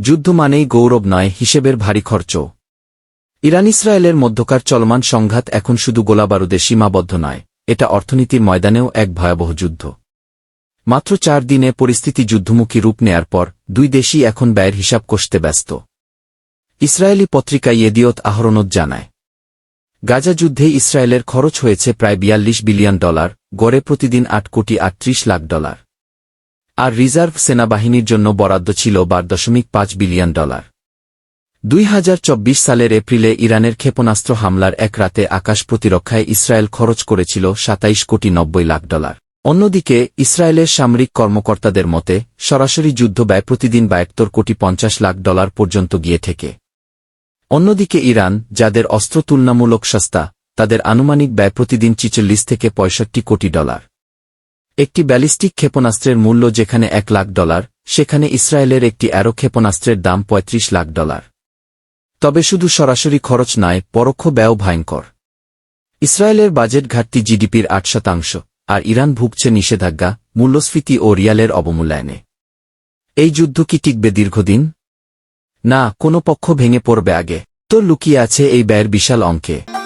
যুদ্ধ মানেই গৌরব নয়, হিসেবের ভারী খরচ ইরান ইসরায়েলের মধ্যকার চলমান সংঘাত এখন শুধু গোলাবারুদে সীমাবদ্ধ নয়, এটা অর্থনীতির ময়দানেও এক ভয়াবহ যুদ্ধ। মাত্র চার দিনে পরিস্থিতি যুদ্ধমুখী রূপ নেয়ার পর, দুই দেশই এখন ব্যয়ের হিসাব কষতে ব্যস্ত। ইসরায়েলি পত্রিকা ইয়েদিয়ত আহরণত জানায়, গাজা যুদ্ধে ইসরায়েলের খরচ হয়েছে প্রায় বিয়াল্লিশ বিলিয়ন ডলার, গড়ে প্রতিদিন আট কোটি আটত্রিশ লাখ ডলার। আর রিজার্ভ সেনাবাহিনীর জন্য বরাদ্দ ছিল বার দশমিক পাঁচ বিলিয়ন ডলার। দুই চব্বিশ সালের এপ্রিলে ইরানের ক্ষেপণাস্ত্র হামলার এক রাতে আকাশ প্রতিরক্ষায় ইসরায়েল খরচ করেছিল সাতাইশ কোটি নব্বই লাখ ডলার। অন্যদিকে, ইসরায়েলের সামরিক কর্মকর্তাদের মতে, সরাসরি যুদ্ধ ব্যয় প্রতিদিন বায়াত্তর কোটি পঞ্চাশ লাখ ডলার পর্যন্ত গিয়ে থেকে। অন্যদিকে ইরান, যাদের অস্ত্র তুলনামূলক সস্তা, তাদের আনুমানিক ব্যয় প্রতিদিন চিচল্লিশ থেকে পঁয়ষট্টি কোটি ডলার। একটি ব্যালিস্টিক ক্ষেপণাস্ত্রের মূল্য যেখানে এক লাখ ডলার, সেখানে ইসরায়েলের একটি অ্যারো ক্ষেপণাস্ত্রের দাম ৩৫ লাখ ডলার। তবে শুধু সরাসরি খরচ নয়, পরোক্ষ ব্যয় ভয়ঙ্কর। ইসরায়েলের বাজেট ঘাটতি জিডিপির আট শতাংশ, আর ইরান ভুগছে নিষেধাজ্ঞা, মূল্যস্ফীতি ও রিয়ালের অবমূল্যায়নে। এই যুদ্ধ কি টিকবে দীর্ঘদিন? না, কোনো পক্ষ ভেঙে পড়বে আগে। তো লুকিয়ে আছে এই ব্যয়ের বিশাল অঙ্কে।